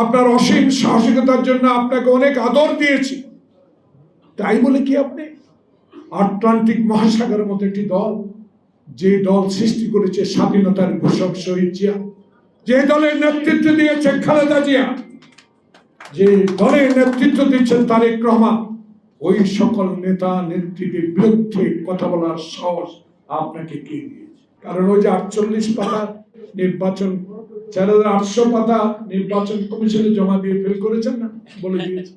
আপনার অসীম সাহসিকতার জন্য আপনাকে অনেক আদর দিয়েছি। তাই বলে কি আপনি? আটলান্টিক মহাসাগরের মতো একটি দল, যে দল সৃষ্টি করেছে স্বাধীনতার ঘোষক শহীদ জিয়া, যে দলের নেতৃত্ব দিয়েছে খালেদা জিয়া, যে দলের নেতৃত্ব দিচ্ছেন তারেক রহমান, ওই সকল নেতা নেত্রীদের বিরুদ্ধে কথা বলার সাহস আপনাকে কে দিয়েছে? কারণ ওই যে আটচল্লিশ পাতা নির্বাচন চার হাজার আটশো পাতা নির্বাচন কমিশনে জমা দিয়ে ফেল করেছেন না বলে দিয়েছে।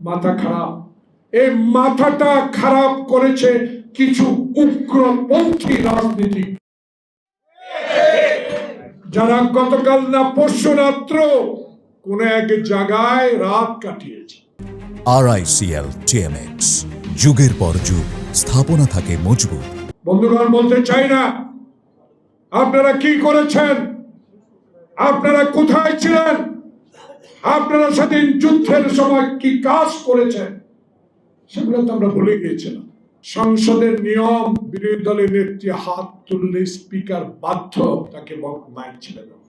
মাথা খারাপ। এই মাথাটা খারাপ করেছে কিছু উগ্রপন্থী রাজনীতি। যারা গতকাল না পরশু রাত্র কোন এক জায়গায় রাত কাটিয়েছে। আর আরআইসিএল টিএমএক্স যুগের পর যুগ স্থাপনা থাকে মজবুত। বন্ধুগণ বলতে চাই না আপনারা কি করেছেন? আপনারা কোথায় ছিলেন? আপনারা সেদিন যুদ্ধের সময় কি কাজ করেছেন? সেগুলো তো আমরা ভুলে গিয়েছিলাম। সংসদের নিয়ম বিরোধী দলের নেত্রী হাত তুললে স্পিকার বাধ্য তাকে মাইক ছেড়ে দেওয়া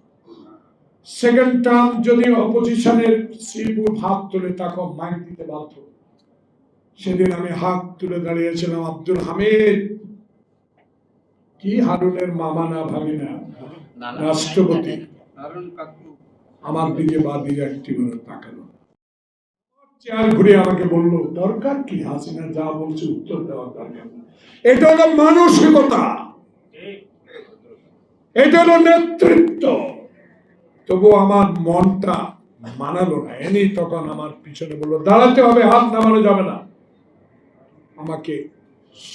সেকেন্ড টার্ম যদি অপোজিশনের শ্রীপুর হাত তুলে তাকে মাইক দিতে বাধ্য। সেদিন আমি হাত তুলে দাঁড়িয়েছিলাম আব্দুল হামিদ। কি হারুনের মামা না ভাগিনা রাষ্ট্রপতি। আমার দিকে বা দিকে একটি করে তাকালো চেয়ার ঘুরে আমাকে বলল, দরকার কি? হাসিনা যা বলছে উত্তর দেওয়ার দরকার এটা হলো মানসিকতা। এটা হলো নেতৃত্ব। তবু আমার মনটা মানালো না। এনি তখন আমার পিছনে বলল, দাঁড়াতে হবে, হাত নামানো যাবে না। আমাকে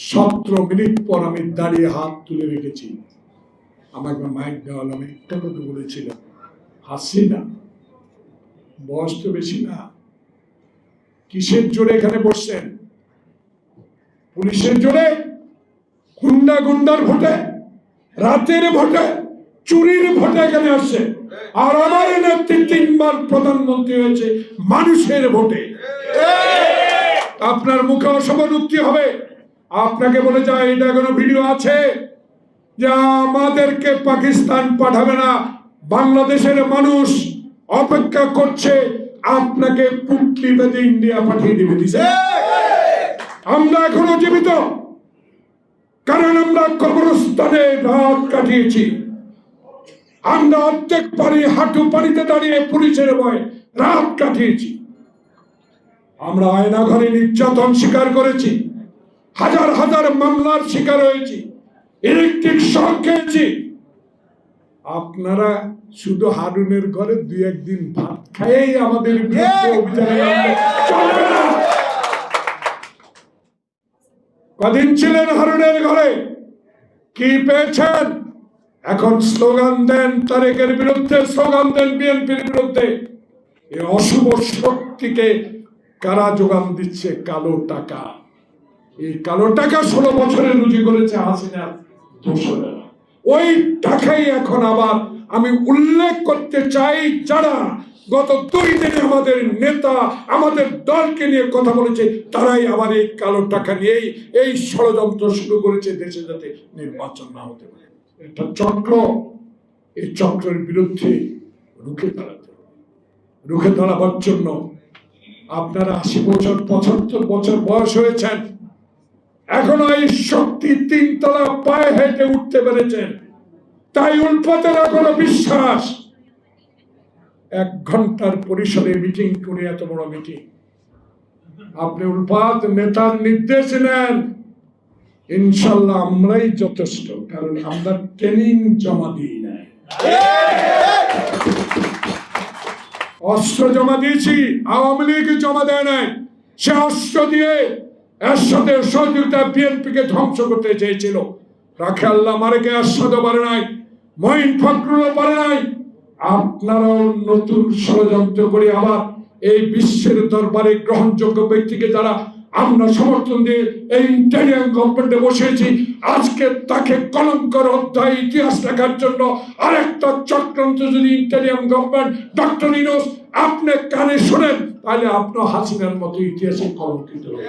সতেরো মিনিট পর আমি দাঁড়িয়ে হাত তুলে রেখেছি। আমাকে মাইক দেওয়া আমি একটা কথা বলেছিলাম। হাসি না, বয়স তো বেশি না। কিসের জোরে এখানে বসছেন? পুলিশের জোরে? গুন্ডা গুন্ডার ভোটে? রাতের ভোটে? চুরির ভোটে এখানে আসছে। আর আমার নেত্রী তিনবার প্রধানমন্ত্রী হয়েছে মানুষের ভোটে। আপনার মুখে অসমানুক্তি হবে। আপনাকে বলে যায়, এটা কোনো ভিডিও আছে? যে আমাদেরকে পাকিস্তান পাঠাবে না, বাংলাদেশের মানুষ অপেক্ষা করছে, আপনাকে পুটলি বেঁধে ইন্ডিয়া পাঠিয়ে দেবে, দিছে। আমরা এখনও জীবিত, কারণ আমরা কবরস্থানে রাত কাটিয়েছি। আমরা অর্ধেক পানি হাঁটু পানিতে দাঁড়িয়ে পুলিশের ভয় রাত কাটিয়েছি। আমরা আয়না ঘরে নির্যাতন স্বীকার করেছি, হাজার হাজার মামলার শিকার হয়েছি। ইলেকট্রিক শক খেয়েছি। আপনারা শুধু হারুনের ঘরে দুই একদিন ভাত খাইয়েই আমাদের অভিযানে চলবে না। কদিন ছিলেন হারুনের ঘরে? কি পেয়েছেন? এখন স্লোগান দেন তারেকের বিরুদ্ধে স্লোগান দেন বিএনপির বিরুদ্ধে। এই অশুভ শক্তিকে কারা যোগান দিচ্ছে? কালো টাকা। এই কালো টাকা ষোলো বছরে রুজি করেছে হাসিনা। ওই টাকাই এখন আবার আমি উল্লেখ করতে চাই যারা গত দুই দিনে আমাদের নেতা, আমাদের দলকে নিয়ে কথা বলেছে, তারাই আবার এই কালো টাকা নিয়েই এই ষড়যন্ত্র শুরু করেছে দেশে যাতে নির্বাচন না হতে পারে। এটা চক্র, এই চক্রের বিরুদ্ধে রুখে দাঁড়াতে রুখে দাঁড়াবার জন্য আপনারা আশি বছর, পঁচাত্তর বছর বয়স হয়েছেন। এখনও এই শক্তি তিনতলা পায়ে হেঁটে উঠতে পেরেছেন। তাই উল্পতের কোনো বিশ্বাস। এক ঘণ্টার পরিসরে মিটিং করে এত বড় মিটিং। আপনি উল্পাত নেতার নির্দেশ নেন। ইনশাল্লাহ আমরাই যথেষ্ট, কারণ আমরা ট্রেনিং জমা দিই নাই। অস্ত্র জমা দিয়েছি, আওয়ামী লীগ জমা দেয় নাই। সে অস্ত্র দিয়ে সহযোগিতা বিএনপিকে ধ্বংস করতে চেয়েছিল। মারেকে পারে নাই পারে নাই। আপনারাও নতুন ষড়যন্ত্র করে আবার এই বিশ্বের দরবারে গ্রহণযোগ্য ব্যক্তিকে যারা আমরা সমর্থন দিয়ে এই ইন্টারিয়াম গভর্নমেন্টে বসেছি আজকে তাকে কলঙ্কর অধ্যায় ইতিহাস লেখার জন্য আরেকটা চক্রান্ত যদি ইন্টারিয়াম গভর্নমেন্ট, ডক্টর ইনোস, আপনি কানে শোনেন, তাহলে আপনার হাসিনার মতো ইতিহাসে কলঙ্কিত হবে